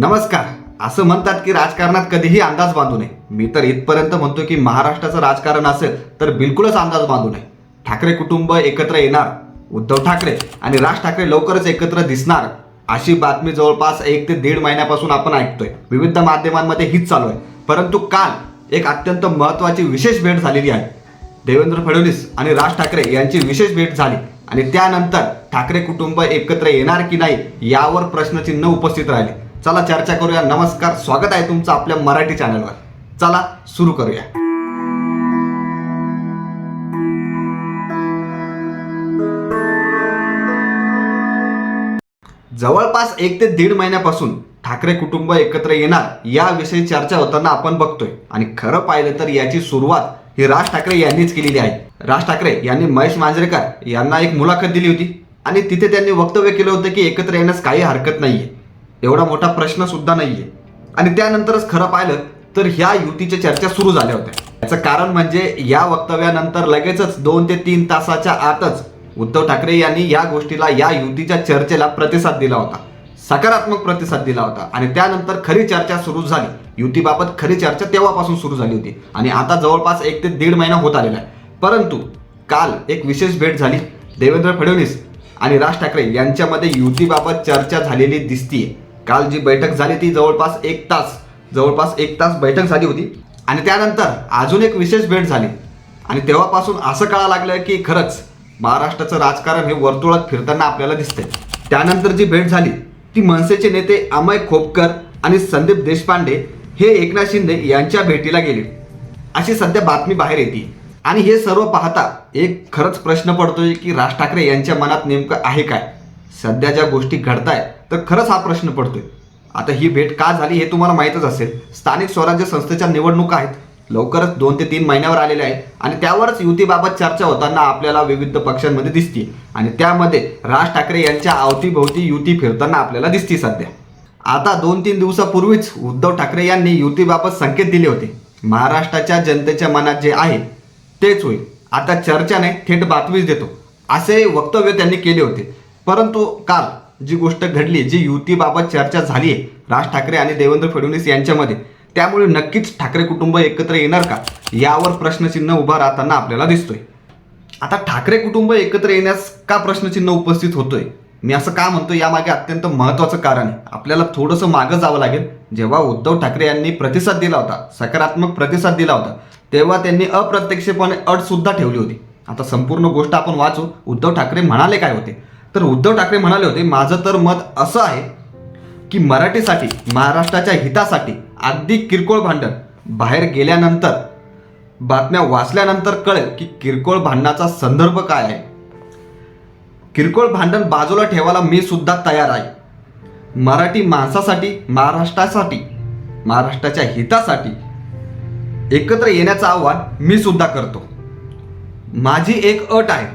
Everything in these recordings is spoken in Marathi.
नमस्कार. असं म्हणतात की राजकारणात कधीही अंदाज बांधू नये. मी तर इथपर्यंत म्हणतो की महाराष्ट्राचं राजकारण असेल तर बिलकुलच अंदाज बांधू नये. ठाकरे कुटुंब एकत्र येणार उद्धव ठाकरे आणि राज ठाकरे लवकरच एकत्र दिसणार अशी बातमी जवळपास एक ते दीड महिन्यापासून आपण ऐकतोय. विविध माध्यमांमध्ये हीच चालू आहे. परंतु काल एक अत्यंत महत्त्वाची विशेष भेट झालेली आहे. देवेंद्र फडणवीस आणि राज ठाकरे यांची विशेष भेट झाली आणि त्यानंतर ठाकरे कुटुंब एकत्र येणार की नाही यावर प्रश्नचिन्ह उपस्थित राहिले. चला चर्चा करूया. नमस्कार स्वागत आहे तुमचं आपल्या मराठी चॅनलवर. चला सुरू करूया. जवळपास एक ते दीड महिन्यापासून ठाकरे कुटुंब एकत्र येणार याविषयी चर्चा होताना आपण बघतोय. आणि खरं पाहिलं तर याची सुरुवात ही राज ठाकरे यांनीच केलेली आहे. राज ठाकरे यांनी महेश मांजरेकर यांना एक मुलाखत दिली होती. आणि तिथे त्यांनी वक्तव्य केलं होतं की एकत्र येण्यास काही हरकत नाहीये. एवढा मोठा प्रश्न सुद्धा नाहीये. आणि त्यानंतरच खरं पाहिलं तर ह्या युतीच्या चर्चा सुरू झाल्या होत्या. याचं कारण म्हणजे या वक्तव्यानंतर लगेचच दोन ते तीन तासाच्या आतच उद्धव ठाकरे यांनी या गोष्टीला या युतीच्या चर्चेला प्रतिसाद दिला होता. सकारात्मक प्रतिसाद दिला होता. आणि त्यानंतर खरी चर्चा सुरू झाली. युतीबाबत खरी चर्चा तेव्हापासून सुरू झाली होती. आणि आता जवळपास एक ते दीड महिना होत आलेला आहे. परंतु काल एक विशेष भेट झाली. देवेंद्र फडणवीस आणि राज ठाकरे यांच्यामध्ये युतीबाबत चर्चा झालेली दिसतीये. काल जी बैठक झाली ती जवळपास एक तास जवळपास एक तास बैठक झाली होती. आणि त्यानंतर अजून एक विशेष भेट झाली. आणि तेव्हापासून असं कळा लागलं की खरंच महाराष्ट्राचं राजकारण हे वर्तुळात फिरताना आपल्याला दिसतंय. त्यानंतर जी भेट झाली ती मनसेचे नेते अमय खोपकर आणि संदीप देशपांडे हे एकनाथ शिंदे यांच्या भेटीला गेले. अशी सध्या बातमी बाहेर येते. आणि हे सर्व पाहता एक खरंच प्रश्न पडतोय की राज ठाकरे यांच्या मनात नेमकं आहे काय? सध्या ज्या गोष्टी घडताय तर खरंच हा प्रश्न पडतोय. आता ही भेट का झाली हे तुम्हाला माहीतच असेल. स्थानिक स्वराज्य संस्थेच्या निवडणुका आहेत. लवकरच दोन ते तीन महिन्यावर आलेल्या आहेत. आणि त्यावरच युतीबाबत चर्चा होताना आपल्याला विविध पक्षांमध्ये दिसते आणि त्यामध्ये राज ठाकरे यांच्या अवतीभोवती युती फिरताना आपल्याला दिसते सध्या. आता दोन तीन दिवसापूर्वीच उद्धव ठाकरे यांनी युतीबाबत संकेत दिले होते. महाराष्ट्राच्या जनतेच्या मनात जे आहे तेच होईल. आता चर्चा नाही थेट बातमीच देतो. असे वक्तव्य त्यांनी केले होते. परंतु काल जी गोष्ट घडली जी युतीबाबत चर्चा झाली आहे राज ठाकरे आणि देवेंद्र फडणवीस यांच्यामध्ये त्यामुळे नक्कीच ठाकरे कुटुंब एकत्र येणार का? यावर प्रश्नचिन्ह उभा राहताना आपल्याला दिसतोय. आता ठाकरे कुटुंब एकत्र येण्यास का प्रश्नचिन्ह उपस्थित होतोय? मी असं का म्हणतो यामागे अत्यंत महत्त्वाचं कारण आहे. आपल्याला थोडंसं मागं जावं लागेल. जेव्हा उद्धव ठाकरे यांनी प्रतिसाद दिला होता सकारात्मक प्रतिसाद दिला होता तेव्हा त्यांनी अप्रत्यक्षपणे अट सुद्धा ठेवली होती. आता संपूर्ण गोष्ट आपण वाचू. उद्धव ठाकरे म्हणाले काय होते? तर उद्धव ठाकरे म्हणाले होते माझं तर मत असं आहे की मराठीसाठी महाराष्ट्राच्या हितासाठी अगदी किरकोळ भांडण बाहेर गेल्यानंतर बातम्या वाचल्यानंतर कळेल की किरकोळ भांडणाचा संदर्भ काय आहे. किरकोळ भांडण बाजूला ठेवायला मी सुद्धा तयार आहे. मराठी माणसासाठी महाराष्ट्रासाठी महाराष्ट्राच्या हितासाठी एकत्र येण्याचं आव्हान मी सुद्धा करतो. माझी एक अट आहे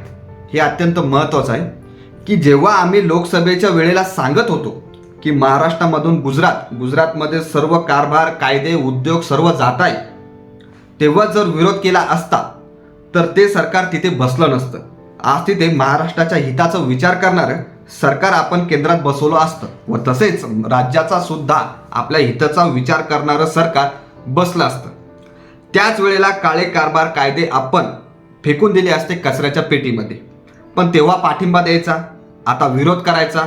हे अत्यंत महत्त्वाचं आहे. की जेव्हा आम्ही लोकसभेच्या वेळेला सांगत होतो की महाराष्ट्रामधून गुजरात गुजरातमध्ये सर्व कारभार कायदे उद्योग सर्व जात आहे तेव्हा जर विरोध केला असता तर ते सरकार तिथे बसलं नसतं. आज तिथे महाराष्ट्राच्या हिताचा विचार करणारं सरकार आपण केंद्रात बसवलं असतं व तसेच राज्याचा सुद्धा आपल्या हिताचा विचार करणारं सरकार बसलं असतं. त्याच वेळेला काळे कारभार कायदे आपण फेकून दिले असते कचऱ्याच्या पेटीमध्ये. पण तेव्हा पाठिंबा द्यायचा? आता विरोध करायचा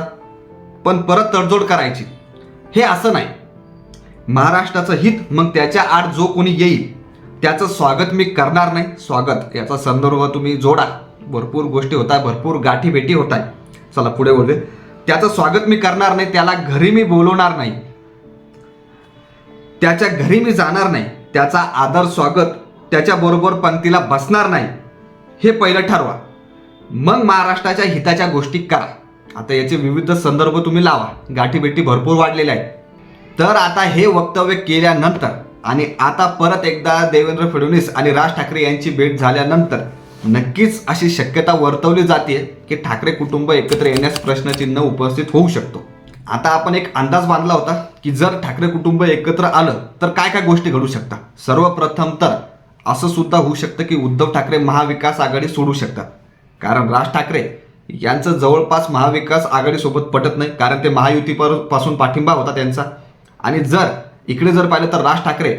पण परत तडजोड करायची. हे असं नाही. महाराष्ट्राचं हित मग त्याच्या आड जो कोणी येईल त्याचं स्वागत मी करणार नाही. स्वागत याचा संदर्भ तुम्ही जोडा. भरपूर गोष्टी होत आहे भरपूर गाठी भेटी होत आहे चला पुढे बोलूया. त्याचं स्वागत मी करणार नाही त्याला घरी मी बोलवणार नाही. त्याच्या घरी मी जाणार नाही. त्याचा आदर स्वागत त्याच्याबरोबर पंक्तीला बसणार नाही. हे पहिलं ठरवा. मग महाराष्ट्राच्या हिताच्या गोष्टी करा. आता याचे विविध संदर्भ तुम्ही लावा. गाठीभेटी भरपूर वाढलेल्या आहेत. तर आता हे वक्तव्य केल्यानंतर आणि आता परत एकदा देवेंद्र फडणवीस आणि राज ठाकरे यांची भेट झाल्यानंतर नक्कीच अशी शक्यता वर्तवली जाते की ठाकरे कुटुंब एकत्र येण्यास प्रश्नचिन्ह उपस्थित होऊ शकतो. आता आपण एक अंदाज बांधला होता की जर ठाकरे कुटुंब एकत्र आलं तर काय काय गोष्टी घडू शकतात? सर्वप्रथम तर असं सुद्धा होऊ शकतं की उद्धव ठाकरे महाविकास आघाडी सोडू शकतात. कारण राज ठाकरे यांचं जवळपास महाविकास आघाडीसोबत पटत नाही कारण ते महायुतीपासून पाठिंबा होता त्यांचा. आणि जर इकडे जर पाहिलं तर राज ठाकरे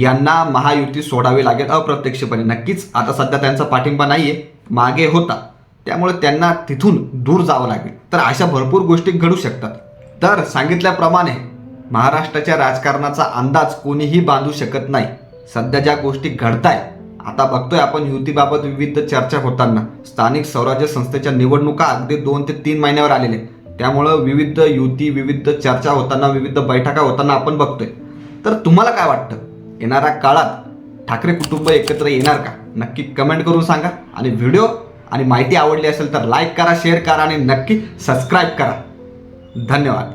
यांना महायुती सोडावी लागेल अप्रत्यक्षपणे. नक्कीच आता सध्या त्यांचा पाठिंबा नाही आहे मागे होता. त्यामुळे त्यांना तिथून दूर जावं लागेल. तर अशा भरपूर गोष्टी घडू शकतात. तर सांगितल्याप्रमाणे महाराष्ट्राच्या राजकारणाचा अंदाज कोणीही बांधू शकत नाही. सध्या ज्या गोष्टी घडताय आता बघतोय आपण युतीबाबत विविध चर्चा होताना. स्थानिक स्वराज्य संस्थेच्या निवडणुका अगदी दोन ते तीन महिन्यावर आलेले त्यामुळं विविध युती विविध चर्चा होताना विविध बैठका होताना आपण बघतोय. तर तुम्हाला काय वाटतं? येणाऱ्या काळात ठाकरे कुटुंब एकत्र येणार का? नक्की कमेंट करून सांगा. आणि व्हिडिओ आणि माहिती आवडली असेल तर लाईक करा शेअर करा आणि नक्की सबस्क्राईब करा. धन्यवाद.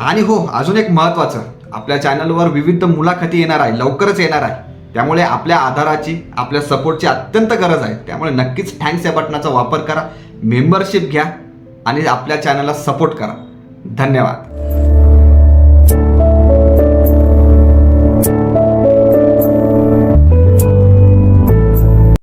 आणि हो अजून एक महत्त्वाचं. आपल्या चॅनलवर विविध मुलाखती येणार आहे. लवकरच येणार आहे. त्यामुळे आपल्या आधाराची आपल्या सपोर्टची अत्यंत गरज आहे. त्यामुळे नक्कीच थँक्स या बटनाचा वापर करा. मेंबरशिप घ्या आणि आपल्या चॅनलला सपोर्ट करा. धन्यवाद.